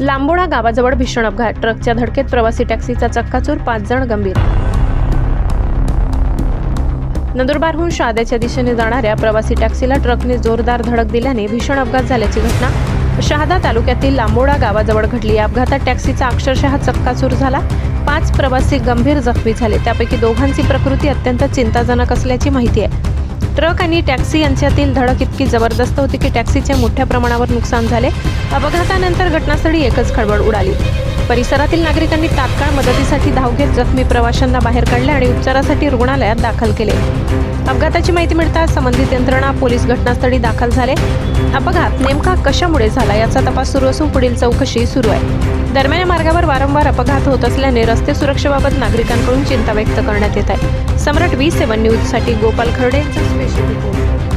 लांबोडा गावाजवळ भीषण अपघात. ट्रकच्या धडकेत प्रवासी टॅक्सीचा चक्काचूर पाच जण गंभीर. नंदुरबारहून शहाद्याच्या दिशेने जाणाऱ्या प्रवासी टॅक्सीला ट्रकने जोरदार धडक दिल्याने भीषण अपघात झाल्याची घटना. शहादा तालुक्यातील लांबोडा गावाजवळ घडली. या अपघातात टॅक्सीचा अक्षरशः चक्काचूर झाला. पाच प्रवासी गंभीर जखमी झाले. त्यापैकी दोघांची प्रकृती अत्यंत चिंताजनक असल्याची माहिती आहे. ट्रक आणि टॅक्सी यांच्यातील धडक इतकी जबरदस्त होती की टॅक्सीचे मोठ्या प्रमाणावर नुकसान झाले. अपघातानंतर घटनास्थळी एकच खळबळ उडाली. परिसरातील नागरिकांनी तात्काळ मदतीसाठी धाव घेत जखमी प्रवाशांना बाहेर काढले आणि उपचारासाठी रुग्णालयात दाखल केले. अपघाताची माहिती मिळताच संबंधित यंत्रणा पोलीस घटनास्थळी दाखल झाले. अपघात नेमका कशामुळे झाला याचा तपास सुरू असून पुढील चौकशी सुरू आहे. दरम्यान या मार्गावर वारंवार अपघात होत असल्याने रस्ते सुरक्षेबाबत नागरिकांकडून चिंता व्यक्त करण्यात येत आहे. सम्राट व्ही सेवन न्यूजसाठी गोपाल खर्डे यांचा स्पेशल रिपोर्ट.